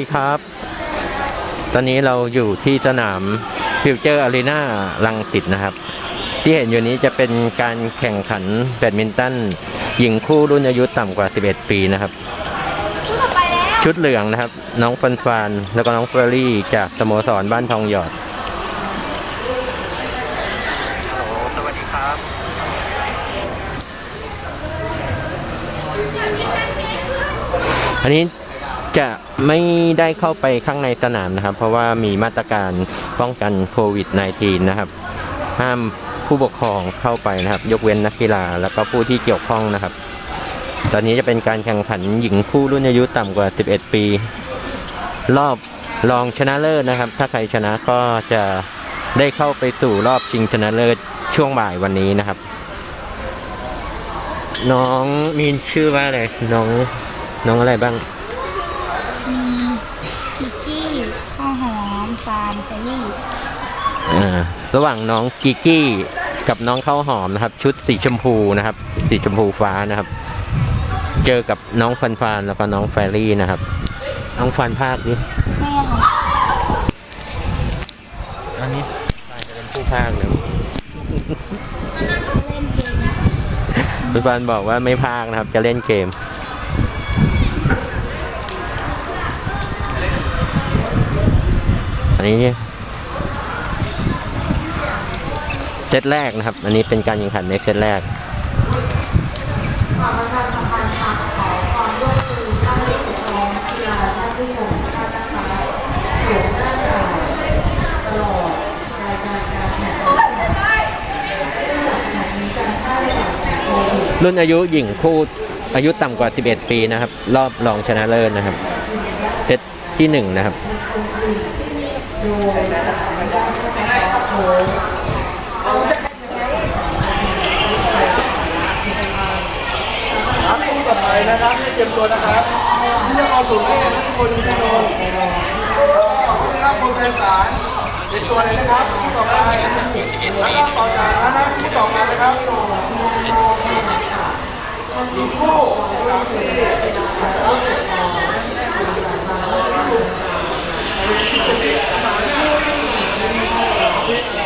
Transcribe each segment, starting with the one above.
ดีครับ ตอนนี้เราอยู่ที่สนามฟิวเจอร์อารีนาลังสิตนะครับ ที่เห็นอยู่นี้จะเป็นการแข่งขันแบดมินตันหญิงคู่รุ่นอายุต่ำกว่า 11 ปีนะครับ ชุดเหลืองนะครับ น้องฟันฟานแล้วก็น้องเฟอร์รี่จากสโมสรบ้านทองหยอดสวัสดีครับอันนี้จะ ไม่ได้เข้าไปข้างในสนามนะครับ เพราะว่ามีมาตรการป้องกันโควิด -19 นะครับ ห้ามผู้ปกครองเข้าไปนะครับ ยกเว้นนักกีฬาแล้วก็ผู้ที่เกี่ยวข้องนะครับ ตอนนี้จะเป็นการแข่งขันหญิงคู่รุ่นอายุต่ำกว่า 11 ปี รอบรองชนะเลิศนะครับ ถ้าใครชนะก็จะได้เข้าไปสู่รอบชิงชนะเลิศช่วงบ่ายวันนี้นะครับ น้องมีชื่อว่าอะไรน้องน้องอะไรบ้าง มีคุกกี้ข้าวหอม ฟานเฟรรี่อ่าระหว่างน้องกิกกี้กับน้องข้าวหอมนะครับ ชุดสีชมพูนะครับ สีชมพูฟ้านะครับ เจอกับน้องฟันฟานแล้วก็น้องแฟรี่นะครับ น้องฟันภาคดิแม่ค่ะอันนี้ฟันจะเป็นผู้ภาคเลยเล่นเกมฟันฟานบอกว่าไม่ภาคนะครับ จะเล่นเกมอันนี้เเซตแรกนะครับ อันนี้เป็นการแข่งขันในเซตแรกรุ่นอายุหญิงคู่อายุต่ำกว่า 11 ปีนะครับ รอบรองชนะเลิศนะครับ เซตที่หนึ่งนะครับ ครับคู่ ต่อไปนะครับให้เตรียมตัวนะครับที่จะมาสู่แม่นะทุกคนที่โดนนะครับคนเป็นสารเตรียมตัวเลยนะครับคู่ต่อไปแล้วก็ต่อจากนั้นนะคู่ต่อมานะครับอีกคู่สามที่สวัส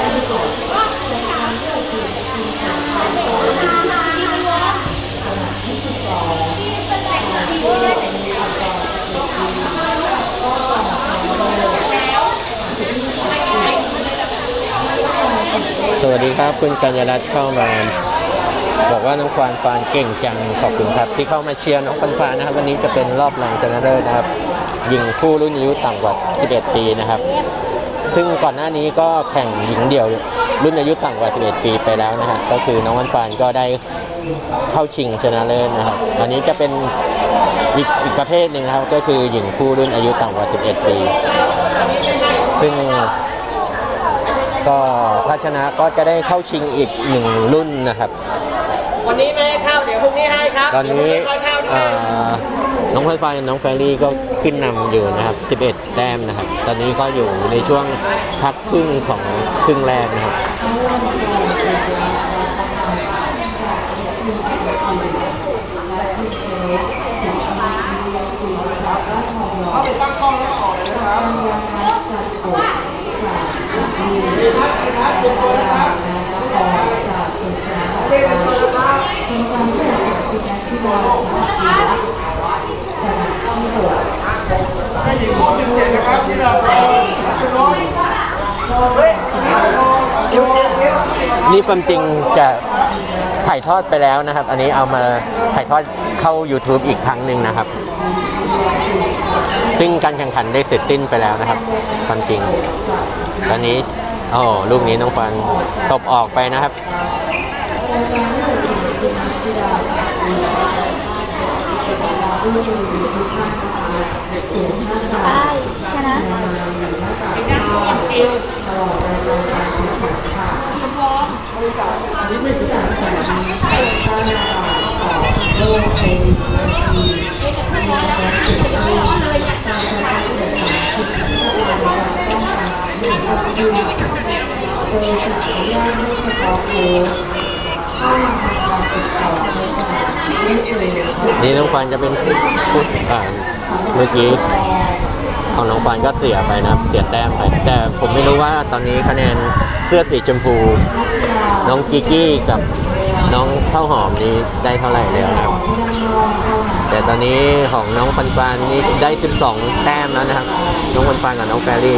ดีครับคุณกัญญารัตน์เข้ามา บอกว่าน้องควานฟานเก่งจังขอบคุณครับ ที่เข้ามาเชียร์น้องฟันฟานนะครับ วันนี้จะเป็นรอบรองชนะเลิศนะครับหญิงคู่รุ่นอายุต่ำกว่า 11 ปีนะครับ ซึ่งก่อนหน้านี้ก็แข่งหญิงเดี่ยวรุ่นอายุต่ำกว่า 11 ปีไปแล้วนะฮะก็คือน้องวันฟานก็ได้เข้าชิงชนะเลิศนะครับวันนี้จะเป็นอีกอีกประเภทหนึ่งนะครับ ก็คือหญิงคู่รุ่นอายุต่ำกว่า 11 ปี ซึ่ง ก็ถ้าชนะก็จะได้เข้าชิงอีกหนึ่งรุ่นนะครับ วันนี้ไม่ให้เข้าเดี๋ยวพรุ่งนี้ให้ครับตอนนี้เดี๋ยวพรุ่งค่อยเข้าดีกเอ่ว่าอน้องไฟฟ้ากับน้องแฟรี่ก็ขึ้นนำอยู่นะครับ 11 แต้มนะครับ ตอนนี้ก็อยู่ในช่วงพักครึ่งของครึ่งแรกนะครับเอาไปตั้งกล้องแล้วออกเลยนะครับ ให้หญิงคู่สิบเจ็ด นี่ความจริงจะถ่ายทอดไปแล้วนะครับ อันนี้เอามาถ่ายทอดเข้า YouTube อีกครั้งหนึ่งนะครับ ซึ่งการแข่งขันได้เสร็จสิ้นไปแล้วนะครับ ความจริง ตอนนี้ โอ้ลูกนี้น้องฟันตบออกไปนะครับไปชนะอ นี่น้องฟันจะเป็นผู้อ่านเมื่อกี้ของน้องฟันก็เสียไปนะครับ เสียแต้มไป แต่ผมไม่รู้ว่าตอนนี้คะแนนเสื้อสีชมพู น้องกิกกี้กับน้องข้าวหอมนี้ได้เท่าไหร่แล้วนะครับ แต่ตอนนี้ของน้องปันปันนี่ได้ 12 แต้มแล้วนะครับ น้องปันปันกับน้องแฟรี่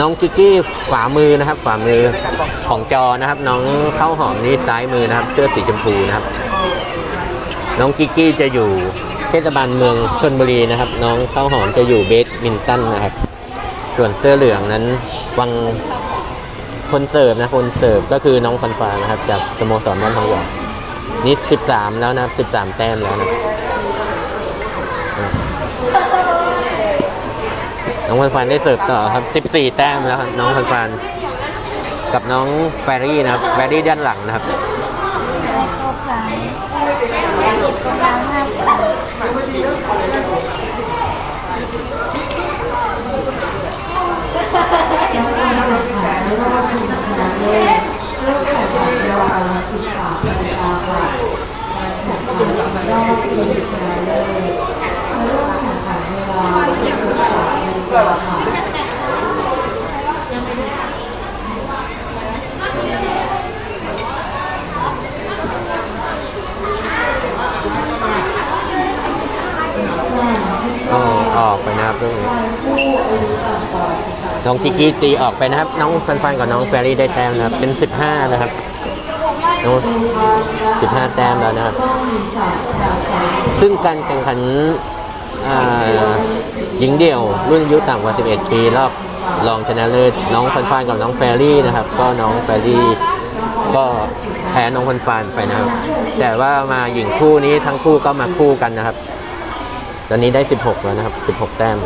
น้องกิกกี้ขวามือนะครับ ขวามือของจอนะครับ น้องข้าวหอมนี่ซ้ายมือนะครับเสื้อสีชมพูนะครับ น้องกิกกี้จะอยู่เทศบาลเมืองชนบุรีนะครับ น้องข้าวหอมจะอยู่เบสมินตันนะครับ ส่วนเสื้อเหลืองนั้นวังคนเสิร์ฟนะคนเสิร์ฟก็คือน้องฟันฟ้านะครับ จากสโมสรบ้านทองหยอดนี่13แล้วนะครับ13แต้มแล้วนะ น้องฟันฟันได้เสิร์ฟต่อครับ 14 แต้มแล้วครับน้องฟันฟัน กับน้องแฟรี่นะครับ แฟรี่ด้านหลังนะครับแล้วก็ผ่านหยิบ ตรงนั้นห้าอออกไปนะครับลูกนี้น้องจิกกี้ตีออกไปนะครับ น้องฟันฟันกับน้องแฟรี่ได้แต้มนะครับ เป็น15นะครับน้อง15แต้มแล้วนะครับ ซึ่งการแข่งขัน อ่าหญิงเดี่ยวรุ่นอายุต่ำกว่า 11 ปี รอบรองชนะเลิศน้องฟันฟันกับน้องแฟรี่นะครับ ก็น้องแฟรี่ก็แพ้น้องฟันฟันไปนะครับ แต่ว่ามาหญิงคู่นี้ทั้งคู่ก็มาคู่กันนะครับ ตอนนี้ได้ 16 แล้วนะครับ 16 แต้ม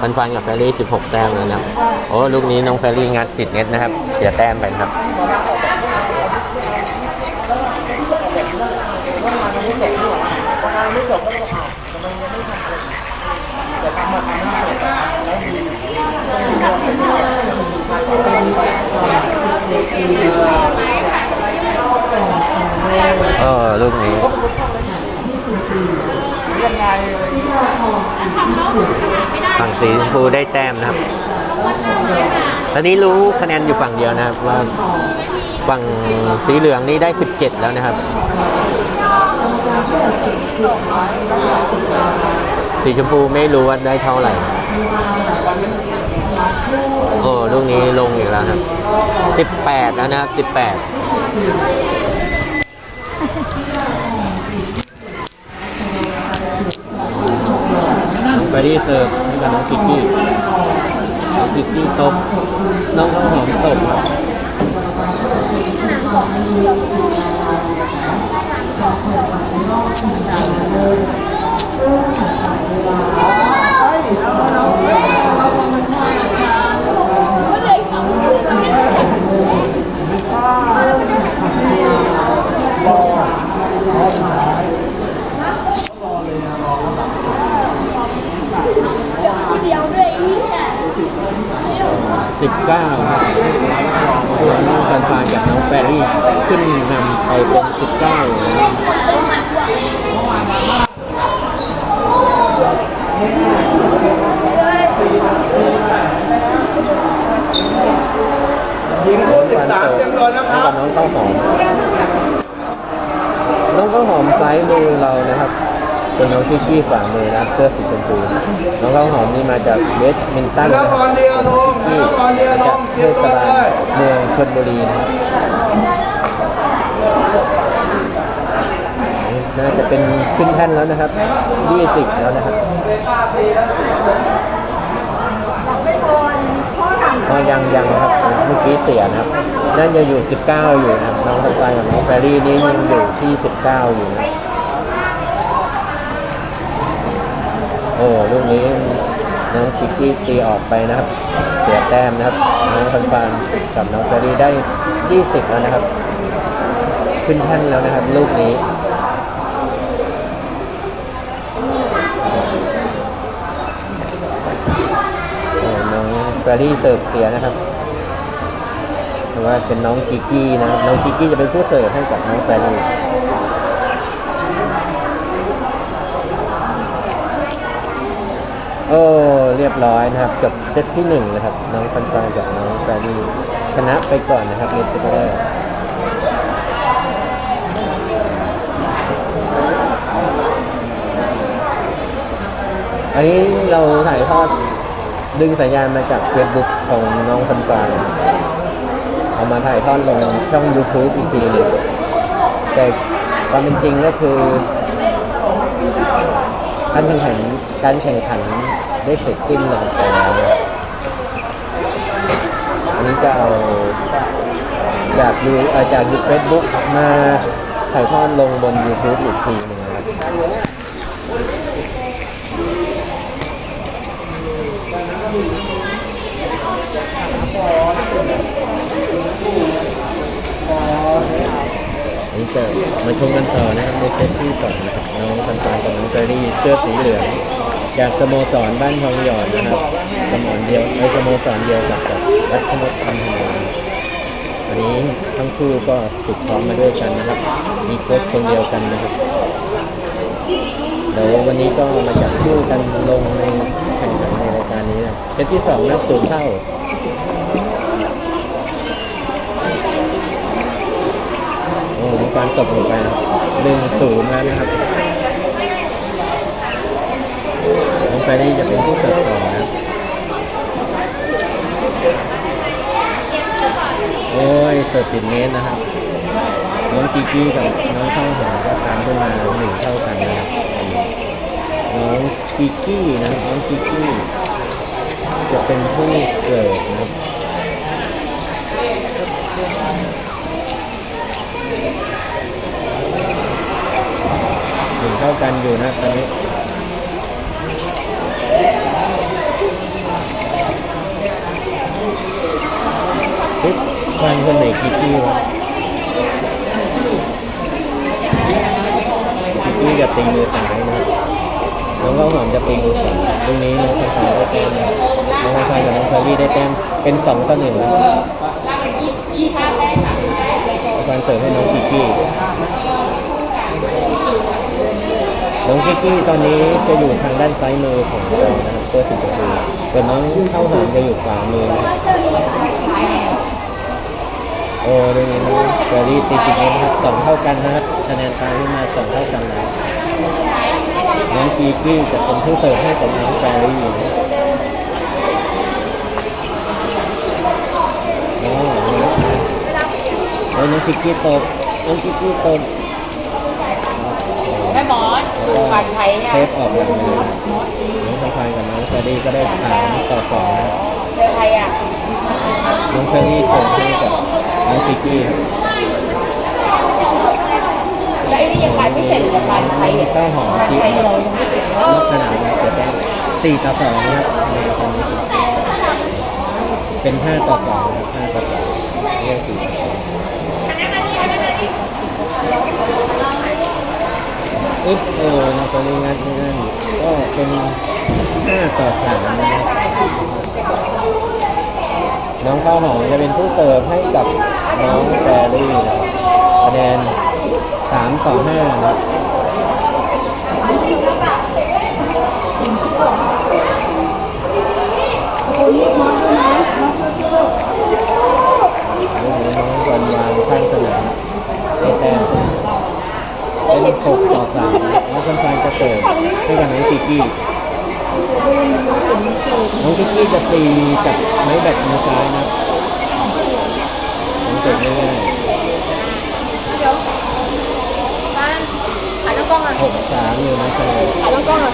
ฟันฟันกับแฟรี่ 16 แต้มแล้วนะครับ โอ้ ลูกนี้น้องแฟรี่งัดติดเน็ตนะครับ เสียแต้มไปนะครับ เออลูกนี้ฝั่งสีชมพูได้แต้มนะครับ ตอนนี้รู้คะแนนอยู่ฝั่งเดียวนะครับ ว่าฝั่งสีเหลืองนี้ได้ 17 แล้วนะครับ สีชมพูไม่รู้ว่าได้เท่าไหร่ ลูกนี้ลงอีกแล้วครับ 18 แล้วนะครับ 18น้องแฟรี่เสิร์ฟให้กับน้องกิกกี้น้องกิกกี้ตบ น้องข้าวหอมตบครับ19ครับตัวน้องฟันฟานกับน้องแฟรี่ ขึ้นนำไปเป็น19เลยนะเสิร์ฟเตรียมตัวนะครับน้องข้าวหอม น้องข้าวหอมซ้ายมือเรานะครับ เป็นน้องที่ขี้ฝ่ามือนะเสื้อสีชมพูน้องข้าวหอมนี่มาจากเวสต์มินตันนันะครับบองที่นักบอลเดียวลจากงเทเตรียมศบาลลยเมืองชลบุรีนะครับ น่าจะเป็นขึ้นแท่นแล้วนะครับ20แล้วนะครับอ๋อยังยังนะครับเมื่อกี้เสียนะครับนั่นยังอยู่ 19 อยู่นะครับน้องสกายกับน้องแฟรี่นี่ยังอยู่ที่ 19 อยู่นะโอ้ลูกนี้น้องคิกกี้ตีออกไปนะครับ เสียแต้มนะครับน้องฟันฟันกับน้องแฟรี่ได้ 20 แล้วนะครับ ขึ้นแท่นแล้วนะครับ ลูกนี้ โอ้น้อง แฟรี่เสิร์ฟเสียนะครับเพราะว่าเป็นน้องกิกกี้นะน้องกิกกี้จะเป็นผู้เสิร์ฟให้กับน้องแฟรี่โอ้เรียบร้อยนะครับจบเซตที่หนึ่งนะครับ น้องฟันฟันกับน้องแฟรี่ชนะไปก่อนนะครับเนสเตอร์อันนี้เราถ่ายทอด ดึงสัญญาณมาจากเฟซบุ๊กของน้องฟันฟันเอามาถ่ายทอดลงช่อง YouTube อีกทีหนึงแต่ความเป็นจริงก็คือการแข่งขันการแข่งขันได้เสร็จสิ้นลงไปแล้วอันนี้จะเอาจากยูอ่อจากยูเฟซบุ๊กมาถ่ายทอดลงบน YouTube อีกทีหนึ่ง นะครับอันนี้จะมาชมกันต่อนะครับในเซตที่สองนะครับน้องตันตานกับน้องเจอรี่เสื้อสีเหลืองจากสโมสรบ้านทองหยอดนะครับสโมสรเดียวไอ้สโมสรเดียวกับกับรัชนกพันธนาอันนี้ทั้งคู่ก็ฝึกซ้อมมาด้วยกันนะครับ มีโค้ชคนเดียวกันนะครับเดี๋ยววันนี้ก็มาจับคู่กันลงในแข่งขันในรายการนี้นะเซตที่สองนับศูนย์เท่า โอ้มี การตบลงไปหนึ่งศูนย์แล้วนะครับน้องแฟรี่จะเป็นผู้เสิร์ฟต่อนะครับโอ้ยเสิร์ฟติดเมตรนะครับน้องกีกี้กับน้องข้าวหอมก็ตามขึ้นมาหนึ่งเท่ากันนะครับน้องกีกี้นะน้องกีกี้จะเป็นผู้เสิร์ฟนะครับ หนึ่ง เท่ากันอยู่นะตอนนี้เฮ้ยฟันคนไหนกิกกี้วะกิกกี้กับตีมือซ้ายนะน้องข้าวหอมจะตีมือขวาตรงนี้น้องข้าวหอมได้แต้มน้องข้าวหอมกับน้องคารี่ได้แต้มเป็นสองต่อหนึ่งนะการเสิร์ฟให้น้องกิกกี้ น้องคิกกี้ตอนนี้จะอยู่ทางด้านซ้ายมือของเรานะครับตัวสีชมพูส่วนน้องเข้าหอมจะอยู่ขวามือนะครับโอ้เรื่องนี้น้องเจอรี่ตีจิกนะครับสองเท่ากันนะครับคะแนนตามขึ้นมาสองเท่ากันเลยน้องคิกกี้จะเป็นผู้เสิร์ฟให้กับน้องแฟรี่นะครับโอ้แล้วน้องคิกกี้ตบน้องคิกกี้ตบแม่บอส ดูการใช้เนี่ยเทปออกหลังเลยน้องสะพายกับน้องแฟรี่ก็ได้สามต่อสองนะเจอใครอะน้องแฟรี่เปิดให้กับน้องติกกี้ครับแล้วไอ้นี่ยังการพิเศษกว่าการใช้เนี่ยข้าหอมการที่ใช้เรายังไม่ถึงนอกสนามนะเกิดได้สี่ต่อสองนะครับในครั้งนี้เป็นห้าต่อสองห้าต่อสองเรียกสี่ต่อสอง อึ๊บเออน้อนนี้งัดไม่ได้ก็เป็นห้าต่อสามนะน้องข้าวหอมจะเป็นผู้เสิร์ฟให้กับน้องแฟรี่นะคะแนนสามต่อห้านะครับ ลูกนี้น้อง กี้จะตีจากไม้แบตมือซ้ายนะสังเกตง่าย เดี๋ยวบ้านถ่ายน้องกล้องอะ ๆหกสามอยู่นะใช่ ถ่ายน้องกล้องอะ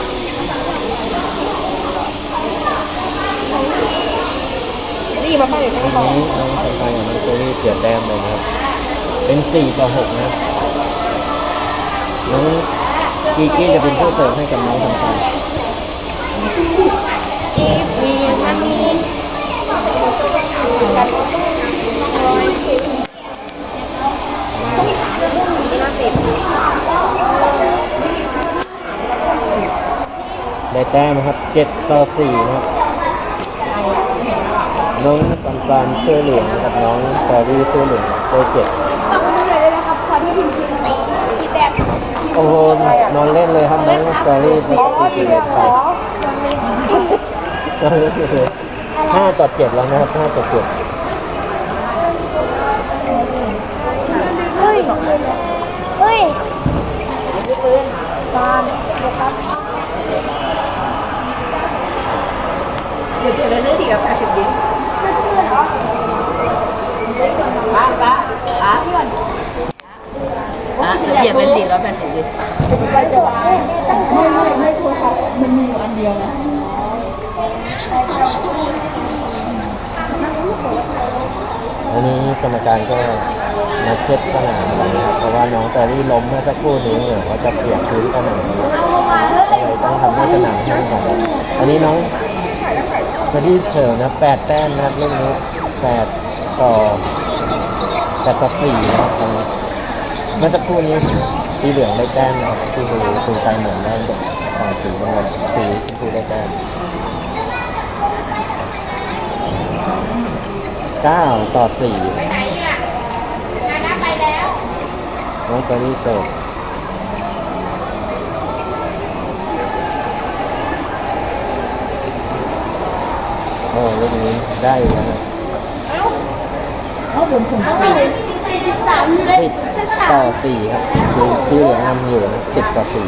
นี่ มาป้าอยู่ข้างวันองนี้น้องสกายกับน้องเจนี่เสียแต้มเลยนะครับ เป็นสี่ต่อหกนะน้องกีกี้จะเป็นผู้เสิร์ฟให้กับน้องสกายอีฟมีมันมีได้แต้มนะครับเจ็ดต่อสี่นะครับ น้องปันปันเสื้อเหลืองกับน้องแฟรี่เสื้อเหลืองได้เจ็ดขอบคุณเลยนะครับขอที่พิมชื่อตีที่แบบโอ้โหนอนเล่นเลยครับน้องแฟรี่ได้สี่สิบเอ็ดไปน้อนเล่นเลยห้าต่อเจ็ดแล้วนะครับห้าต่อเจ็ดเฮ้ย เฮ้ยตามนะครับเดี๋ยวเดี๋ยวเรื่องที่กับแปดสิบดิป้า ป้าป้าพี่ก่อนอะเดี๋ยวเปลี่ยนเป็นสี่ร้อยแปดสิบดิวันนี้กรรมการก็มาเช็ดสนามกันนะครับเพราะว่าน้องแฟรี่ล้มเมื่อสักครู่นี้เนี่ยเขาจะเปียกพื้นสนามเลยต้องทำให้สนามแห้งก่อนอันนี้น้องแฟรี่เฉินะแปดแต้มนะครับเรื่องนี้แปดต่อ แปดต่อสี่นะครับเมื่อสักครู่นี้สีเหลืองได้แต้มนะครับที่ดูตูไกเหมือนได้ต่อสีน้ำเงินสีสีได้แต้มเก้าต่อสี่น้องแฟรี่เสิร์ฟโอ้ลูกนี้ได้แล้ว สิบต่อสี่ครับคือที่เหลือนำอยู่นะสิบต่อสี่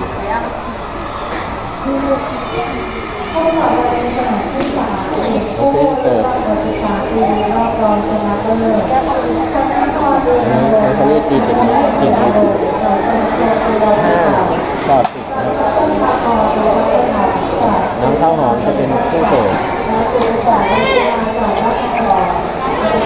โอเคเสิร์ฟอันนี้เขาเรียกตีสิบนี้ตีสิบห้าต่อสิบนะครับน้องข้าวหอมจะเป็นผู้เสิร์ฟ ตร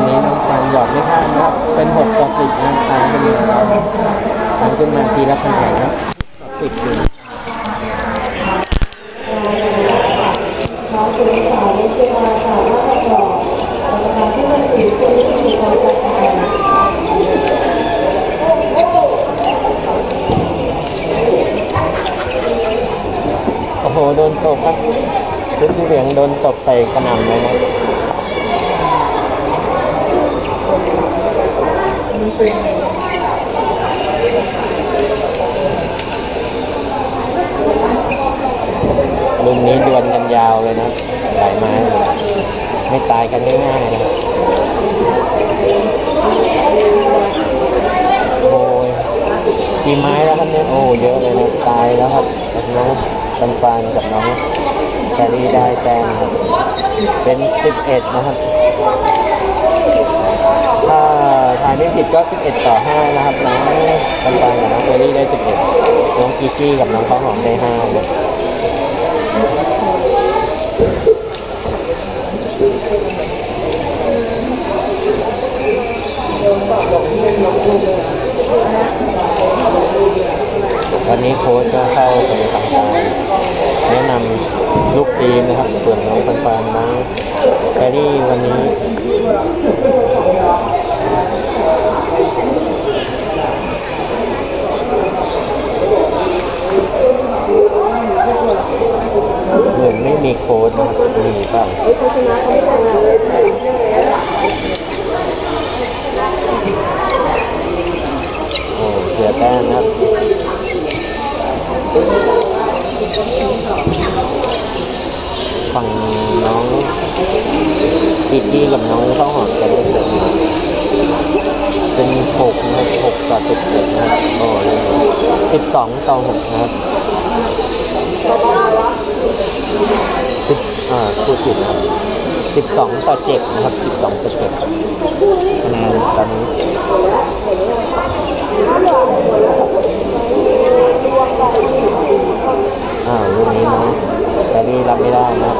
งนี้น้องฟานหยอดไม่ข้ามนะเป็นหกต่อสิบนะตามขึ้นมาตามขึ้นมาทีละคะแนนครับต่อสิบอยู่โอ้ โหโดนตบครับชุดที่เหลืองโดนตบไปกระหน่ำเลยนะลุมนี้ดวลกันยาวเลยนะหลายไม้ไม่ตายกันง่ายๆนะโอ้ยกี่ไม้แล้วครับเนี่ยโอ้เยอะเลยนะตายแล้วครับกับน้อง ตันฟานกับน้องแครี่ได้แต้มครับเป็น 11 นะครับ ถ้าทายไม่ผิดก็ 11 ต่อ 5 นะครับ น้องตันฟานกับน้องแครี่ได้ 11 น้องกิกกี้กับน้องข้าวหอมได้5นะวันนี้โค้ชก็เข้าไปทำการ แนะนำลูกทีมนะครับส่วนน้องฟันฟานน้องแครี่วันนี้เหมือนไม่มีโค้ดนะครับมีเปล่าโอ้เสียแต้มนะครับ ฝั่งน้องกีกี้กับน้องข้าวหอมจะได้เสียอยู่เป็นหกนะหกต่อสิบเจ็ดนะโอ้ยสิบสองต่อหกนะสิบอ่าพูดผิดนะครับสิบสองต่อเจ็ดนะครับสิบสองต่อเจ็ดคะแนนตอนนี้ อ่าลูกนี้น้องแต่นี่รับไม่ได้นะ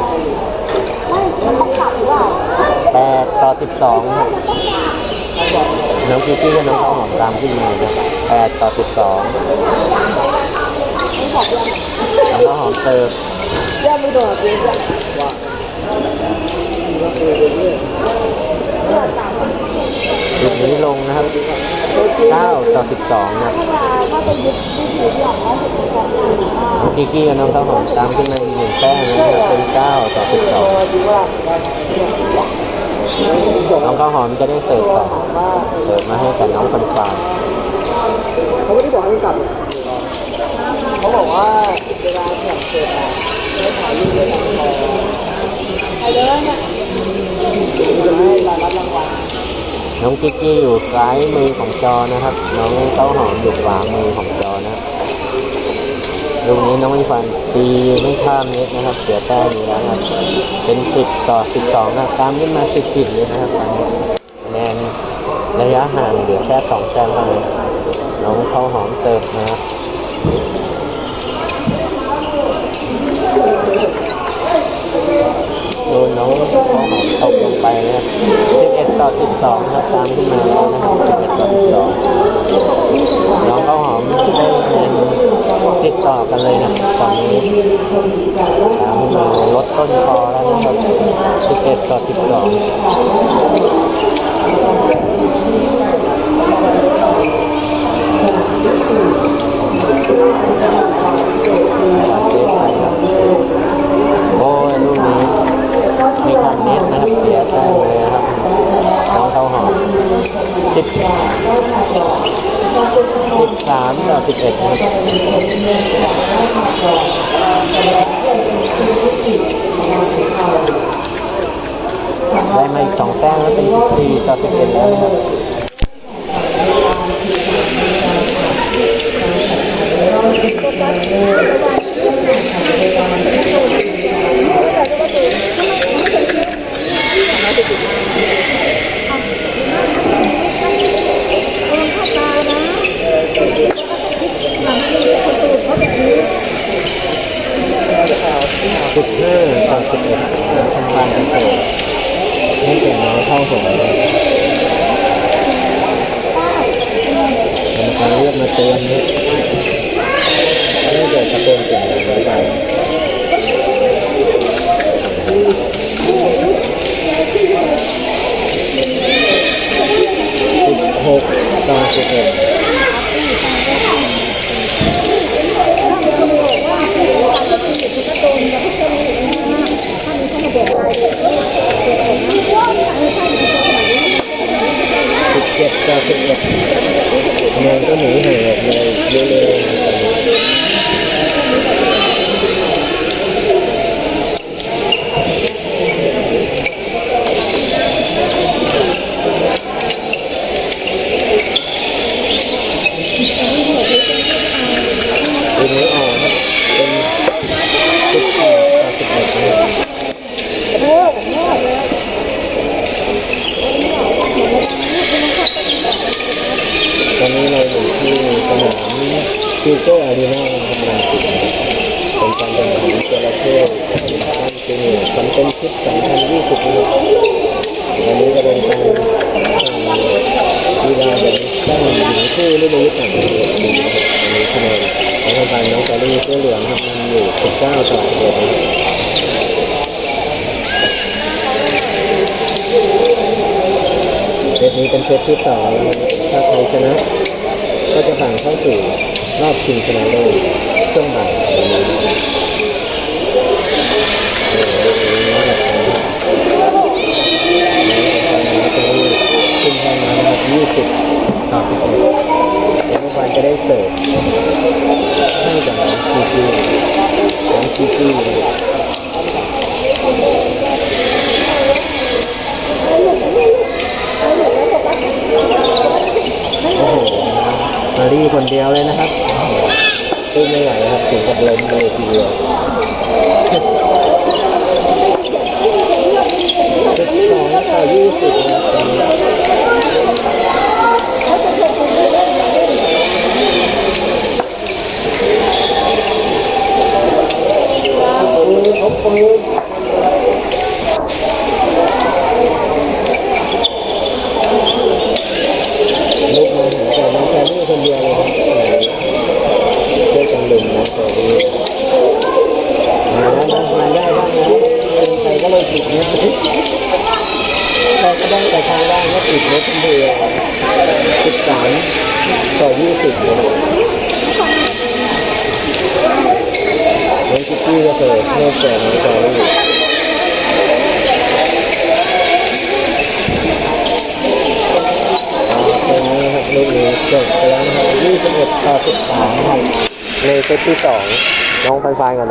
แปดต่อสิบสองน้องคิตตี้กับน้องข้าวหอมตามขึ้นมาแปดต่อสิบสองน้องข้าวหอมเติมจุดนี้ลงนะครับเก้าต่อสิบสองนะครับน้องคิต ตี้กับน้องข้าวหอมตามขึ้นมาอีกหนึ่งแต้มนะครับเป็นเก้าต่อสิบสองน้องข้าวหอมจะได้เสิร์ฟต่อเปิดมาให้กับน้องปันปานเขาไม่ได้บอกให้กลับเขาบอกว่าเวลาแข่งเสร็จอะให้ถ่ายรูปด้วยกันพอไปเลยเนี่ย น้องกิ๊กกี้อยู่ซ้ายมือของจอนะครับ น้องเต้าหอมอยู่ขวามือของจอนะครับลูกนี้น้องปันปานตีไม่ข้ามเน็ตนะครับ เสียแต้มอยู่แล้วครับ เป็นสิบต่อสิบสองนะตามขึ้นมาสิบสิบเลยนะครับคะแนนระยะห่างเหลือแค่สองแต้มเท่านั้นน้องเข้าหอมเติมนะครับโดนน้องเข้าหอมตกลงไปนะครับ ต่อ12ครับตามขึ้นมาแล้วนะครับ11ต่อ12น้องข้าวหอมได้คะแนนติดต่อกันเลยนะตอนนี้ตามขึ้นมาลดต้นคอแล้วนะครับ11ต่อ12โอ้ยลูกนี้มีทางเน็ตนะครับเสียแต้มเลยนะครับน้องเขาวหอม สิบสามต่อสิบเอ็ดนะครับได้มาอีกสองแต้มแล้วเป็นสิบสี่ต่อสิบเอ็ดแล้วนะครับ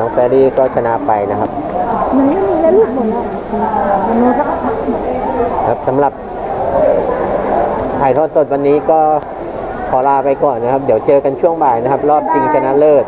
น้องแฟรี่ก็ชนะไปนะครับมันไม่มีแล้วลูหมดแล้นมีสักพักครับสำหรับถ่ายทอดสดวันนี้ก็ขอลาไปก่อนนะครับ เดี๋ยวเจอกันช่วงบ่ายนะครับ รอบจริงชนะเลิศ